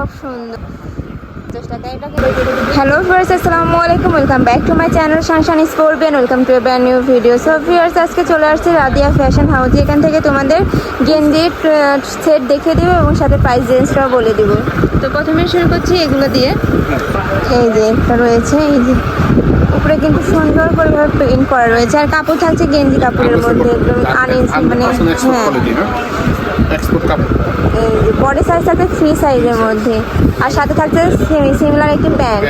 অসম্ভব সুন্দর। Hello viewers আসসালামু আলাইকুম welcome back to my channel সানশান স্পোর্টবেন welcome to brand new video so viewers আজকে চলে আসছে রাদিয়া ফ্যাশন হাউস এখান থেকে তোমাদের গেঞ্জির সেট দেখে দেবো এবং সাথে প্রাইস রেঞ্জটাও বলে দিব। তো প্রথমে শুরু করছি এগুলো দিয়ে। এই যে একটা রয়েছে এই যে উপরে কিন্তু সুন্দর করে প্রিন্ট করা রয়েছে। আর কাপড় থাকছে গেঞ্জি কাপড়ের মধ্যে একদম আনইজ মানে হ্যাঁ এক্সপোর্ট কাপড়। এই যে বডি সাইজ থাকছে ফ্রি সাইজের মধ্যে। আর সাথে থাকছে সিমিলার একটি প্যান্ট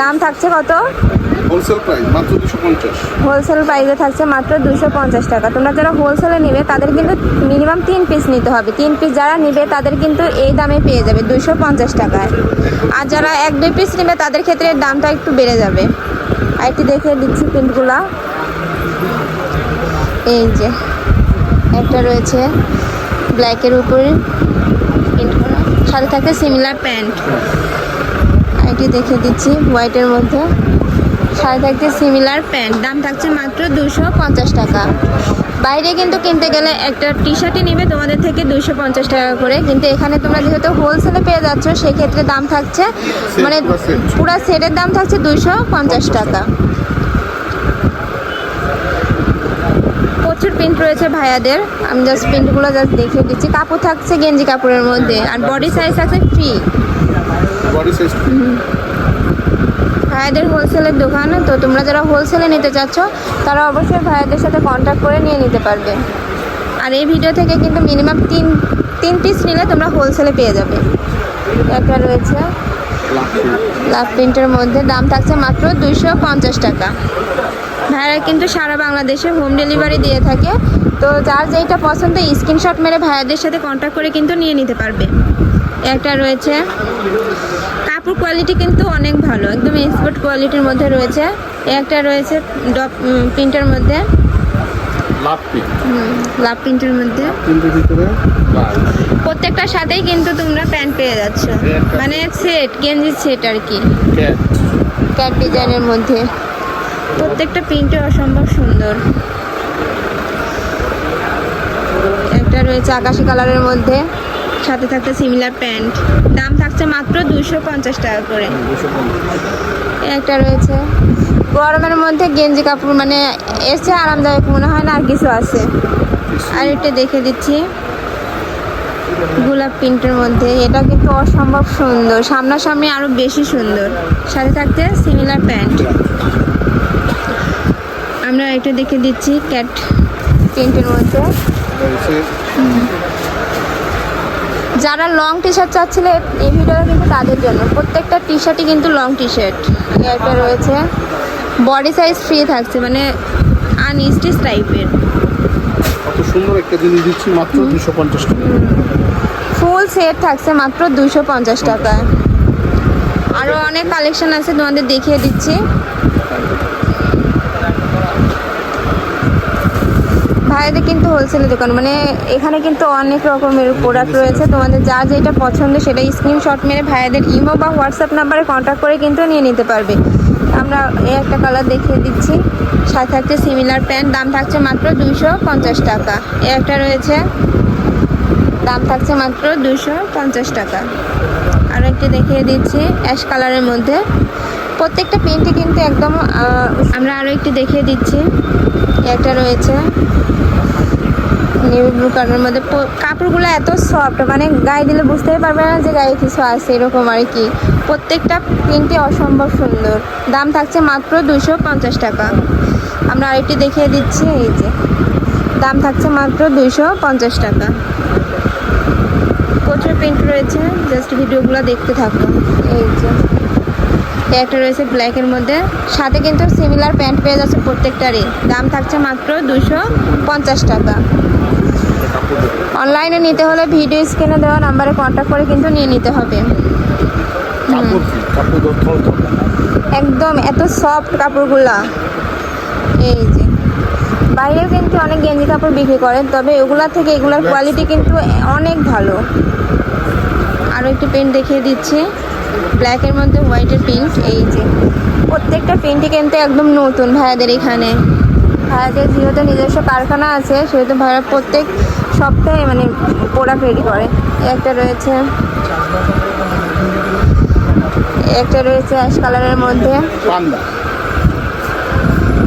দাম থাকছে কত? হোলসেল প্রাইস মাত্র দুশো পঞ্চাশ। হোলসেল প্রাইসে থাকছে মাত্র দুশো পঞ্চাশ টাকা। তোমরা যারা হোলসেলে নেবে তাদের কিন্তু মিনিমাম তিন পিস নিতে হবে। তিন পিস যারা নেবে তাদের কিন্তু এই দামে পেয়ে যাবে দুশো পঞ্চাশ টাকায়। আর যারা এক দুই পিস নেবে তাদের ক্ষেত্রে দামটা একটু বেড়ে যাবে। আর একটু দেখে দিচ্ছি প্রিন্টগুলা এই যে একটা রয়েছে। ব্ল্যাকের উপরে প্রিন্ট করা। সাথে থাকে সিমিলার প্যান্ট এটি দেখে দিচ্ছি হোয়াইটের মধ্যে। সাথে থাকছে সিমিলার প্যান্ট দাম থাকছে মাত্র দুশো পঞ্চাশ টাকা। বাইরে কিন্তু কিনতে গেলে একটা টি শার্টই নেবে তোমাদের থেকে দুশো পঞ্চাশ টাকা করে। কিন্তু এখানে তোমরা যেহেতু হোলসেলে পেয়ে যাচ্ছ সেক্ষেত্রে দাম থাকছে মানে। পুরো সেটের দাম থাকছে দুশো পঞ্চাশ টাকা প্রচুর প্রিন্ট রয়েছে ভাইয়াদের। আমি জাস্ট প্রিন্টগুলো জাস্ট দেখে দিচ্ছি। কাপড় থাকছে গেঞ্জি কাপড়ের মধ্যে। আর বডি সাইজ থাকছে। ফ্রি বডি সাইজ ভাইয়াদের হোলসেলের দোকান তো তোমরা যারা হোলসেলে নিতে চাচ্ছ তারা অবশ্যই ভাইয়াদের সাথে কন্ট্যাক্ট করে নিয়ে নিতে পারবে। আর এই ভিডিও থেকে কিন্তু মিনিমাম তিন তিন পিস নিলে তোমরা হোলসেলে পেয়ে যাবে। একটা রয়েছে লাভ প্রিন্টের মধ্যে। দাম থাকছে মাত্র দুইশো পঞ্চাশ টাকা। ভাইয়ারা কিন্তু সারা বাংলাদেশে হোম ডেলিভারি দিয়ে থাকে। তো যার যেটা পছন্দ স্ক্রিনশট মেরে ভাইয়াদের সাথে কন্ট্যাক্ট করে কিন্তু নিয়ে নিতে পারবে। একটা রয়েছে কাপড় কোয়ালিটি কিন্তু অনেক ভালো একদম এক্সপোর্ট কোয়ালিটির মধ্যে রয়েছে। একটা রয়েছে ডপ প্রিন্টের মধ্যে। লাভ প্রিন্টের মধ্যে। প্রত্যেকটার সাথেই কিন্তু তোমরা প্যান্ট পেয়ে যাচ্ছ। মানে সেট গেঞ্জির সেট আর কি। ক্যাট ডিজাইনের মধ্যে। প্রত্যেকটা প্রিন্টে অসম্ভব সুন্দর। একটা রয়েছে আকাশি কালারের মধ্যে, সাথে থাকতে সিমিলার প্যান্ট দাম থাকছে মাত্র দুশো পঞ্চাশ টাকা করে। একটা রয়েছে গরমের মধ্যে গেঞ্জি কাপড় মানে এসে আরামদায়ক মনে হয় না, আর কিছু আছে। আর এটা দেখে দিচ্ছি গোলাপ প্রিন্টের মধ্যে। এটা কিন্তু অসম্ভব সুন্দর, সামনাসামনি আরও বেশি সুন্দর। সাথে থাকতে সিমিলার প্যান্ট আমরা এটা দেখে দিচ্ছি ক্যাট প্রিন্টের মধ্যে। যারা লং টি শার্ট চাচ্ছিলে এই ভিডিওটা কিন্তু তাদের জন্য। প্রত্যেকটা টি শার্টই কিন্তু লং টি শার্ট একটা রয়েছে। বডি সাইজ ফ্রি থাকছে মানে আনস্টিচ টাইপের কত সুন্দর একটা জিনিস দিচ্ছি মাত্র দুশো পঞ্চাশ টাকা। ফুল সেট থাকছে মাত্র দুশো পঞ্চাশ টাকায়। আরও অনেক কালেকশন আছে তোমাদের দেখিয়ে দিচ্ছি। ভাইদের কিন্তু হোলসেলের দোকান। মানে এখানে কিন্তু অনেক রকমের প্রোডাক্ট রয়েছে। তোমাদের যা যেটা পছন্দ সেটা স্ক্রিনশট মেরে ভাইয়াদের ইমো বা হোয়াটসঅ্যাপ নাম্বারে কন্ট্যাক্ট করে কিন্তু নিয়ে নিতে পারবে। আমরা এই একটা কালার দেখিয়ে দিচ্ছি। সাথে থাকছে সিমিলার প্যান্ট দাম থাকছে মাত্র দুইশো পঞ্চাশ টাকা। এ একটা রয়েছে, দাম থাকছে মাত্র দুশো পঞ্চাশ টাকা। আর একটি দেখিয়ে দিচ্ছি অ্যাশ কালারের মধ্যে। প্রত্যেকটা প্রিন্টই কিন্তু একদম আমরা আরও একটি দেখিয়ে দিচ্ছি। একটা রয়েছে। নেভি ব্লু কালারের মধ্যে কাপড়গুলো এত সফট মানে গায়ে দিলে বুঝতেই পারবে না যে গায়ে কিছু আছে এরকম আর কি। প্রত্যেকটা প্রিন্টই অসম্ভব সুন্দর। দাম থাকছে মাত্র দুশো পঞ্চাশ টাকা। আমরা আরেকটি দেখিয়ে দিচ্ছি এই যে। দাম থাকছে মাত্র দুইশো পঞ্চাশ টাকা। প্রচুর প্রিন্ট রয়েছে জাস্ট ভিডিওগুলো দেখতে থাকুন এই যে। একটা রয়েছে ব্ল্যাকের মধ্যে। সাথে কিন্তু সিমিলার প্যান্ট পেয়ে যাচ্ছে প্রত্যেকটারই। দাম থাকছে মাত্র দুশো পঞ্চাশ টাকা। অনলাইনে নিতে হলে ভিডিও স্ক্রিনে দেওয়া নাম্বারে কন্ট্যাক্ট করে কিন্তু নিয়ে নিতে হবে। একদম এত সফট কাপড়গুলা। এই যে। বাইরেও কিন্তু অনেক গেঞ্জি কাপড় বিক্রি করে তবে এগুলা থেকে এগুলার কোয়ালিটি কিন্তু অনেক ভালো। আরও একটু প্রিন্ট দেখিয়ে দিচ্ছি। ব্ল্যাকের মধ্যে হোয়াইটের প্রিন্ট এই যে। প্রত্যেকটা প্রিন্টই কিন্তু একদম নতুন ভাইয়াদের এখানে। ভাইয়াদের যেহেতু নিজস্ব কারখানা আছে, সেহেতু ভাইয়া প্রত্যেক সপ্তাহে মানে পোড়া ফেরি করে। একটা রয়েছে। একটা রয়েছে অ্যাশ কালারের মধ্যে।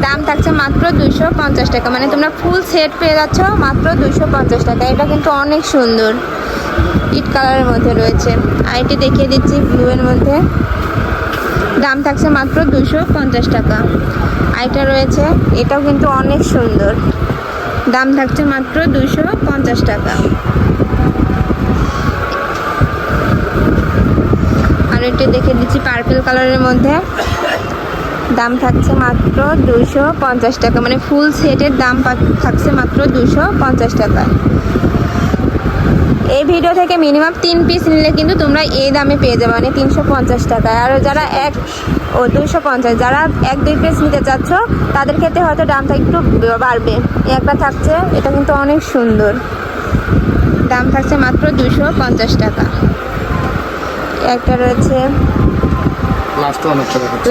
দাম থাকছে মাত্র দুইশো পঞ্চাশ টাকা। মানে তোমরা ফুল সেট পেয়ে যাচ্ছ মাত্র দুইশো পঞ্চাশ টাকা। এটা কিন্তু অনেক সুন্দর। ইট কালারের মধ্যে রয়েছে। আইটি দেখিয়ে দিচ্ছি ব্লুয়ের মধ্যে। দাম থাকছে মাত্র দুশো পঞ্চাশ টাকা। আইটা রয়েছে, এটাও কিন্তু অনেক সুন্দর। দাম থাকছে মাত্র দুশো পঞ্চাশ টাকা। আর এটি দেখে দিচ্ছি পার্পল কালারের মধ্যে। দাম থাকছে মাত্র দুশো পঞ্চাশ টাকা। মানে ফুল সেটের দাম থাকছে মাত্র দুশো পঞ্চাশ টাকা। এই ভিডিও থেকে মিনিমাম তিন পিস নিলে কিন্তু তোমরা এই দামে পেয়ে যাবে মানে তিনশো পঞ্চাশ টাকায় আর যারা এক ও দুশো পঞ্চাশ, যারা এক, দুই পিস নিতে চাচ্ছ, তাদের ক্ষেত্রে হয়তো দামটা একটু বাড়বে। একটা থাকছে, এটা কিন্তু অনেক সুন্দর। দাম থাকছে মাত্র দুশো পঞ্চাশ টাকা। একটা রয়েছে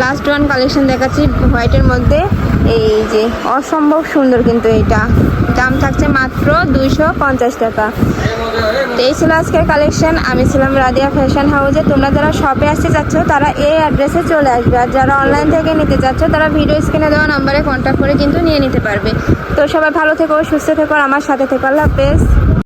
লাস্ট ওয়ান কালেকশন দেখাচ্ছি। হোয়াইটের মধ্যে। এই যে, অসম্ভব সুন্দর কিন্তু এটা। দাম থাকছে মাত্র দুইশো পঞ্চাশ টাকা। তো এই ছিল আজকের কালেকশন আমি ছিলাম রাদিয়া ফ্যাশন হাউসে তোমরা যারা শপে আসতে চাচ্ছ, তারা এই অ্যাড্রেসে চলে আসবে। আর যারা অনলাইন থেকে নিতে চাচ্ছ, তারা ভিডিও স্ক্রিনে দেওয়া নাম্বারে কন্ট্যাক্ট করে কিন্তু নিয়ে নিতে পারবে। তো সবাই ভালো থেকো, সুস্থ থেকো আমার সাথে থেকো। আল্লাহ হাফেজ।